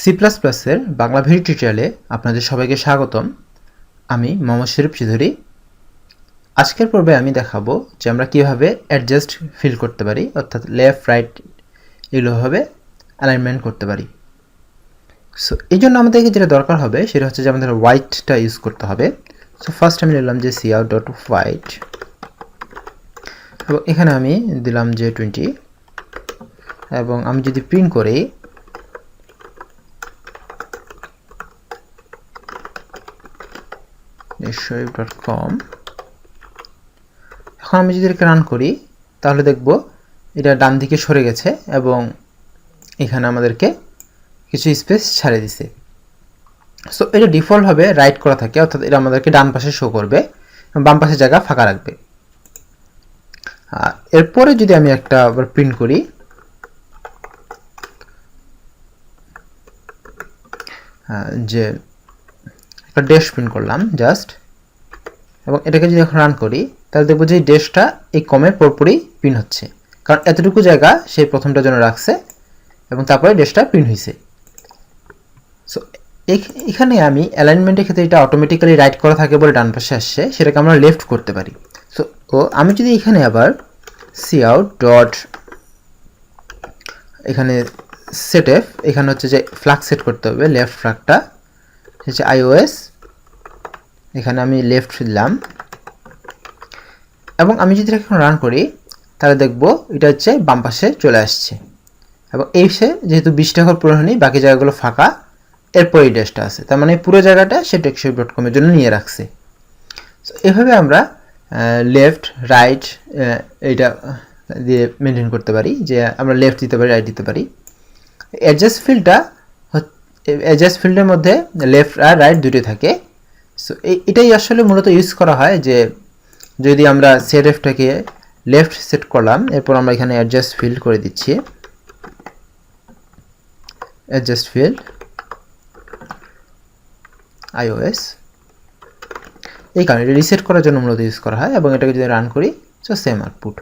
C plus প্লাসের Bangla video টিউটোরিয়ালে আপনাদের সবাইকে স্বাগতম। আমি মোহাম্মদ শরীফ চৌধুরী। আজকের পর্বে আমি দেখাবো যে আমরা কীভাবে অ্যাডজাস্ট ফিল করতে পারি, অর্থাৎ লেফট রাইট এগুলোভাবে অ্যালাইনমেন্ট করতে পারি। সো এই জন্য আমাদেরকে যেটা দরকার হবে সেটা হচ্ছে যে আমাদের হোয়াইটটা ইউজ করতে হবে। সো ফার্স্ট আমি নিলাম যে সি ডট হোয়াইট এবং এখানে আমি দিলাম যে টোয়েন্টি এবং আমি যদি প্রিন্ট করি নিশ্চয়ই ডট কম এখন আমি যদি এটাকে রান করি, তাহলে দেখব এটা ডান দিকে সরে গেছে এবং এখানে আমাদেরকে কিছু স্পেস ছাড়ে দিছে। সো এটা ডিফল্টভাবে রাইট করা থাকে, অর্থাৎ এটা আমাদেরকে ডান পাশে শো করবে বাম পাশে জায়গা ফাঁকা রাখবে। এরপরে যদি আমি একটা আবার প্রিন্ট করি যে একটা ড্যাশ প্রিন্ট করলাম জাস্ট এবং এটাকে যদি এখন রান করি, তাহলে দেখব যে এই ড্যাশটা এই কমে পরপরই প্রিন্ট হচ্ছে। কারণ এতটুকু জায়গা সেই প্রথমটার জন্য রাখছে, এবং তারপরে ড্যাশটা প্রিন্ট হয়েছে সো এখানে আমি অ্যালাইনমেন্টের ক্ষেত্রে এটা অটোমেটিক্যালি রাইট করা থাকে বলে ডান পাশে আসছে, সেটাকে আমরা লেফট করতে পারি। সো ও, আমি যদি এখানে আবার সি আউট ডট এখানে সেট এফ এখানে হচ্ছে যে ফ্লাগ সেট করতে হবে লেফট ফ্লাগটা হচ্ছে আইওএস এখানে আমি লেফট দিলাম। এবং আমি যদি এখন রান করি, তাহলে দেখব এটা হচ্ছে বাম পাশে চলে আসছে। এবং এই সে যেহেতু বিশ টাকার পূরণ হয়নি, বাকি জায়গাগুলো ফাঁকা, এরপর এই ড্যাশটা আছে। তার মানে পুরো জায়গাটা সে টেকশপ ডট কমের জন্য নিয়ে রাখছে। তো এভাবে আমরা লেফট রাইট এইটা দিয়ে মেনটেন করতে পারি, যে আমরা লেফট দিতে পারি রাইট দিতে পারি। অ্যাডজাস্ট ফিল্ডটা অ্যাডজাস্ট ফিল্ডের মধ্যে লেফট আর রাইট দুটোই থাকে। সো এটাই আসলে মূলত ইউজ করা হয় যে যদি আমরা সেট এফটাকে লেফট সেট করলাম, এরপর আমরা এখানে অ্যাডজাস্ট ফিল্ড করে দিচ্ছি। অ্যাডজাস্ট ফিল্ড আইওএস এই কারণে এটা রিসেট করার জন্য মূলত ইউজ করা হয় এবং এটাকে যদি রান করি সো সেম আউটপুট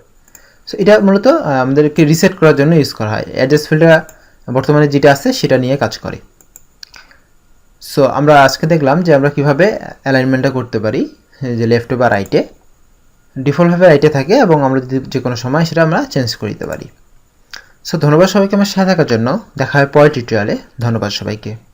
সো এটা মূলত আমাদেরকে রিসেট করার জন্য ইউজ করা হয়। অ্যাডজাস্ট ফিল্ডটা বর্তমানে যেটা আছে সেটা নিয়ে কাজ করে। সো আমরা আজকে দেখলাম যে আমরা কীভাবে অ্যালাইনমেন্টটা করতে পারি যে লেফটে বা রাইটে ডিফল্টভাবে রাইটে থাকে এবং আমরা যদি যে কোনো সময় সেটা আমরা চেঞ্জ করে দিতে পারি। সো ধন্যবাদ সবাইকে আমার সাথে থাকার জন্য। দেখা হয় পরের টিউটোরিয়ালে ধন্যবাদ সবাইকে।